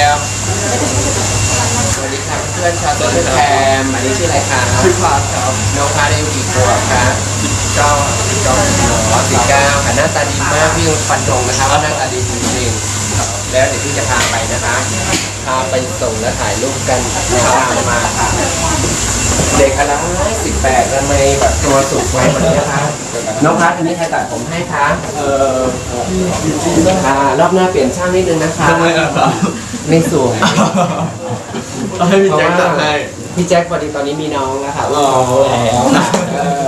ร็วสวัสดีครับเพื่อนชาวโซเชียลแคมอันนี้ชื่ออะไรคะชื่อพาสครับน้องพาได้อยู่กี่ขวบคะเก้าเก้าอ๋อสิบเก้าค่ะหน้าตาดีมากพี่ฟันธงนะคะว่าหน้าตาดีจริงๆแล้วเดี๋ยวพี่จะพาไปนะคะพาไปส่งและถ่ายรูปกันตามมาค่ะเด็กอะไรสิบ แปดทำไมแบบตัวสูงไว้แบบนี้คะน้องพัดอันนี้ใครตัดผมให้คะเอ่ออ่ารอบหน้าเปลี่ยนช่างนิดนึงนะคะทำไมอะครับไม่สวยต้องให้พี่แจ็คจัดให้พี่แจ็คพอดีตอนนี้มีน้องแล้วค่ะอ๋อแล้วเออ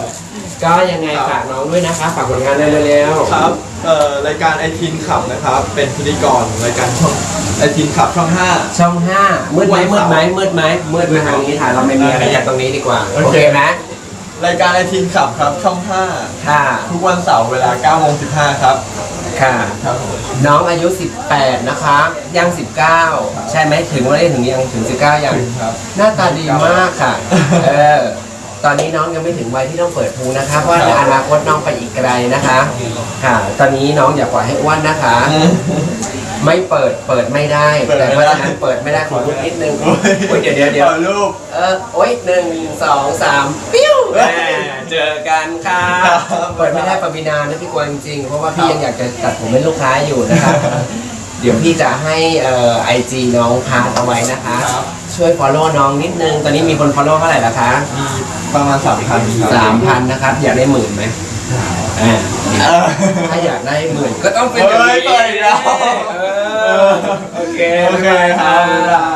ก็ยังไงฝากน้องด้วยนะคะฝากผลงานได้เร็วๆครับเอ่อรายการไอทีนขับนะครับ เป็นพิธีกรรายการช่องไอทีนขับช่อง5ช่องห้ามืดไหมมืดไหมมืดไหมมืดไหมทางนี้ถ่ายเราไม่มีอะไรจากตรงนี้ดีกว่าโอเคโอเคไหมรายการไอทีนขับครับช่องค่ะ5ทุกวันเสาร์เวลา9โมง15ครับ ค่ะ ครับผมน้องอายุ 18 นะคะยัง19 ใช่ไหมถึงวันนี้ถึงยังถึง 19 ยัง ถึงครับ หน้าตาดีมากค่ะ เออ ตอนนี้น้องยังไม่ถึงวัยที่ต้องเปิดพุงนะคะเพราะว่าในอนาคตน้องไปอีกไกลนะคะ ค่ะ ตอนนี้น้องอย่าปล่อยให้อ้วนนะคะ ไม่เปิดเปิดไม่ได้ เปิดแต่ไม่เพราะได้ฉะนั้นเปิดไม่ได้ขอลุกนิดนึงโอ้โอ้ยเดี๋ยวเดี๋ยวเดี๋ยวอารูปเออโอ้ยหนึ่งสองสามปิ้วแหม่เจอกันค่ะครับเปิดไม่ได้ปวินานะพี่กวางจริงๆเพราะว่าพี่ยังอยากจะตัดผมเป็นลูกค้าอยู่นะครับ เดี๋ยวพี่จะให้เอ่อไอจีน้องพาร์ทเอาไว้นะคะ ครับ ช่วย follow น้องนิดนึง ตอนนี้มีคน follow เท่าไหร่ละคะมีประมาณ3,000ครับสามพันนะครับ อยากได้หมื่นไหมอ่าเออถ้าอยากได้หมื่นก็ต้องเป็นเฮ้ยแบบนี้เปิดอีกแล้วเออโอเคโอเคครับ